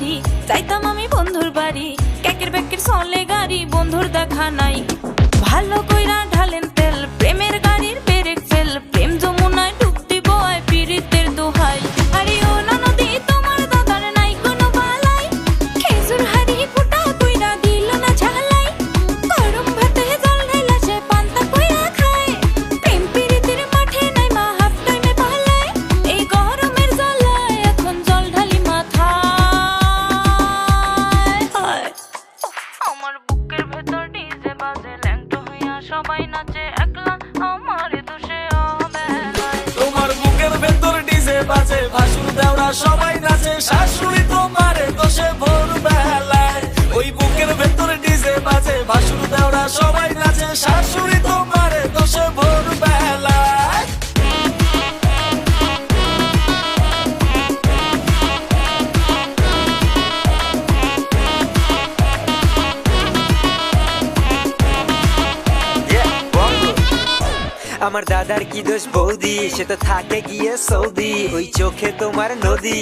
শাড়ি চাইতাম আমি বন্ধুর বাড়ি। ক্যাকের ব্যাকের সলে গাড়ি, বন্ধুর দেখা নাই। ভালো কইরা ঢালেন তেল সবাই নাচে একলা আমার দোষে অবেলায়। তোমার বুকের ভেতর ডিজে বাজে, ভাসুর দেওরা সবাই নাচে, শাশুড়ি তোমার দোষে ভোর বেলায় ওই বুকের ভেতর ডিজে বাজে, ভাসুর দেওরা সবাই নাচে, শাশুড়ি আমার দাদার কি দোষ বৌদি? সে তো থাকে গিয়ে সৌদি। ওই চোখে তোমার নদী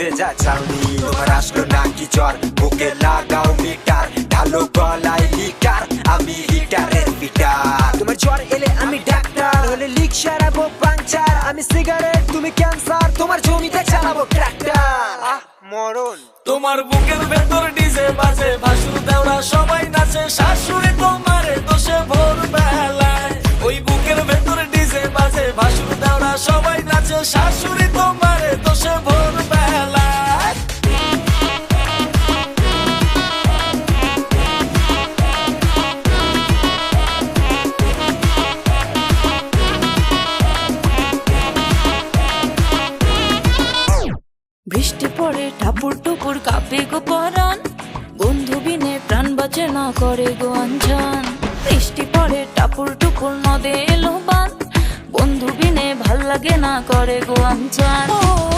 ভেজা ছাউনি তোমার আসলো নাকি জ্বর? বুকে লাগাও মিটার, ঢালো গলায় লিটার আমি লিটারের পিটার তোমার জ্বর এলে আমি ডাক্তার, হলে লিক সারাবো পাংচার। আমি সিগারেট, তুমি ক্যান্সার, তোমার জমিতে চালাবো ট্রাক্টর। মরণ। তোমার বুকের ভেতর ডিজে বাজে, ভাসুর দেওরা সবাই সবাই নাচে, শাশুড়ি তোমারে দোষে ভোর বৃষ্টি পড়ে টাপুর টুপুর কাঁপে গো পরান বন্ধু বিনে প্রাণ বাঁচে না করে গো আঞ্জান। বৃষ্টি পড়ে টাপুর টুপুর নদে লাগে না করে গো